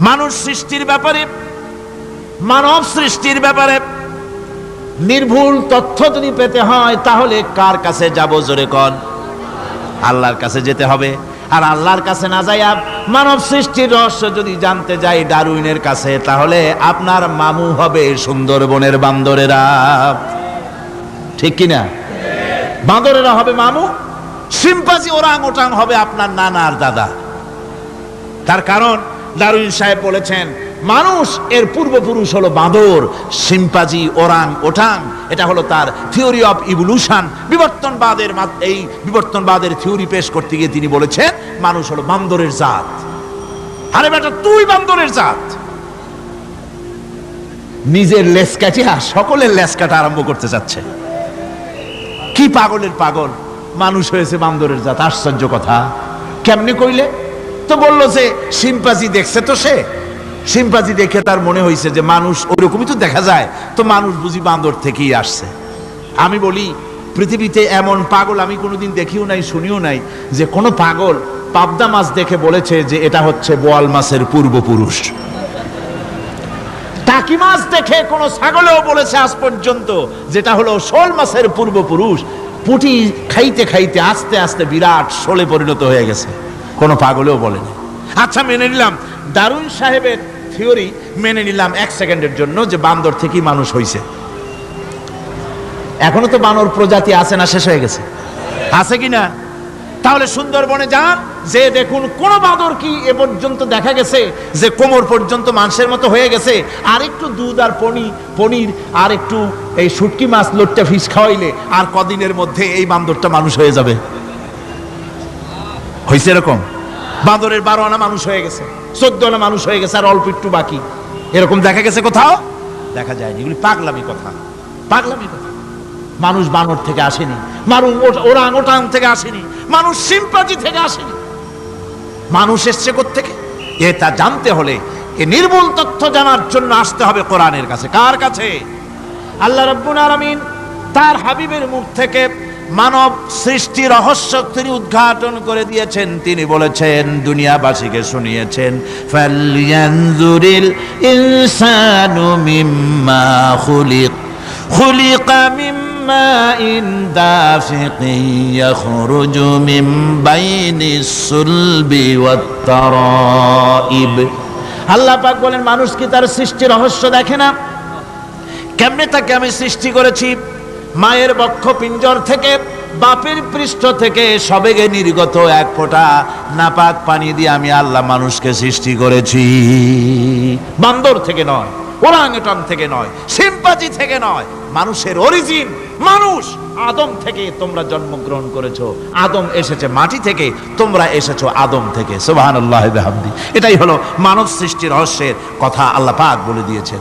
মানুষ সৃষ্টির ব্যাপারে, মানব সৃষ্টির ব্যাপারে নির্ভুল তথ্য যদি পেতে হয়, তাহলে কার কাছে যাব জোরে কন? আল্লাহর কাছে যেতে হবে। আর আল্লাহর কাছে না যাইয়া মানব সৃষ্টির রহস্য যদি জানতে যাই ডারুইনের কাছে, তাহলে আপনার মামু হবে সুন্দরবনের বান্দরেরা। ঠিক কিনা বান্দরেরা হবে মামু সিম্পাজি ওরাং ওটাং হবে আপনার নানার দাদা। তার কারণ দারুইন সাহেব বলেছেন, মানুষ এর পূর্বপুরুষ হলো বাঁদর সিম্পাজি ওরাং, ওঠাং। এটা হলো তার থিওরি অফ ইভলিউশন বিবর্তনবাদের এই বিবর্তনবাদের থিওরি পেশ করতে গিয়ে তিনি বলেছেন, মানুষ হলো বান্দরের জাত। আরে বেটা, তুই বান্দরের জাত। নিজের লেস কাটিয়া সকলের লেস কাটা আরম্ভ করতে চাচ্ছে। কি পাগলের পাগল? মানুষ হয়েছে বান্দরের জাত, আশ্চর্য কথা। কেমনে কইলে? তো বলল যে সিম্পাজি দেখছে তো সে? সিম্পাজি দেখে তার মনে হয়েছে যে, মানুষ ওরকমই তো দেখা যায়। তো মানুষ বুঝি বান্দর থেকেই আসছে। আমি বলি, পৃথিবীতে এমন পাগল আমি কোনোদিন দেখিও নাই, শুনিও নাই যে কোনো পাগল পাবদা মাছ দেখে বলেছে যে, এটা হচ্ছে বোয়াল মাছের পূর্বপুরুষ। টাকি মাছ দেখে কোন ছাগলেও বলেছে আজ পর্যন্ত যেটা হলো শোল মাছের পূর্বপুরুষ। পুটি খাইতে খাইতে আস্তে আস্তে বিরাট শোলে পরিণত হয়ে গেছে। কোনো পাগলেও বলেনি। আচ্ছা মেনে নিলাম। দারুণ সাহেবের থিওরি মেনে নিলাম এক সেকেন্ডের জন্য যে বান্দর থেকেই মানুষ হইছে। এখনও তো বানর প্রজাতি আছে না, শেষ হয়ে গেছে। আছে কি না? তাহলে সুন্দরবনে যান, যে দেখুন কোন বাঁদর কি এ পর্যন্ত দেখা গেছে, যে কোমর পর্যন্ত মাংসের মতো হয়ে গেছে, আর একটু দুধ আর পনির পনির আর একটু এই শুটকি মাছ, লোটটা ফিস খাওয়াইলে আর কদিনের মধ্যে এই বান্দরটা মানুষ হয়ে যাবে। হয়েছে এরকম? বাঁদরের বারো আনা মানুষ হয়ে গেছে, চোদ্দ আনা মানুষ হয়ে গেছে, আর অল্প একটু বাকি। এরকম দেখা গেছে কোথাও? দেখা যায়নি, এগুলি পাগলামি কথা। পাগলামি কথা। মানুষ বানর থেকে আসেনি, মানুষ ওরাং ওটাং থেকে আসেনি, মানুষ সিম্পাজি থেকে আসেনি। মানুষ এসছে থেকে এ তা জানতে হলে এ নির্মূল তথ্য জানার জন্য আসতে হবে কোরআনের কাছে। কার কাছে? আল্লাহ রব্বুল আলামিন তার হাবিবের মুখ থেকে মানব সৃষ্টি রহস্য তিনি উদ্ঘাটন করে দিয়েছেন। তিনি বলেছেন, দুনিয়াবাসীকে শুনিয়েছেন ফালিয়ানজুরিল ইনসানু মিম্মা খুলিক খুলিক মিম্মা ইন দাফিকিন ইয়াখরুজু মিন বাইনিস সুলবি ওয়াত আল্লাহ পাক বলেন, মানুষ কি তার সৃষ্টি রহস্য দেখে না? কেমনে তাকে আমি সৃষ্টি করেছি? মায়ের বক্ষ পিঞ্জর থেকে, বাপের পৃষ্ঠ থেকে সবেগে নির্গত এক ফোঁটা নাপাক পানি দিয়ে আমি আল্লাহ মানুষকে সৃষ্টি করেছি। বান্দর থেকে নয় ওরাংটন থেকে নয় সিম্পাজি থেকে নয়, মানুষের অরিজিন মানুষ। আদম থেকে তোমরা জন্মগ্রহণ করেছ। আদম এসেছে মাটি থেকে, তোমরা এসেছ আদম থেকে। বিহামদি। এটাই হলো মানব সৃষ্টির রহস্যের কথা আল্লাহ পাক বলে দিয়েছেন।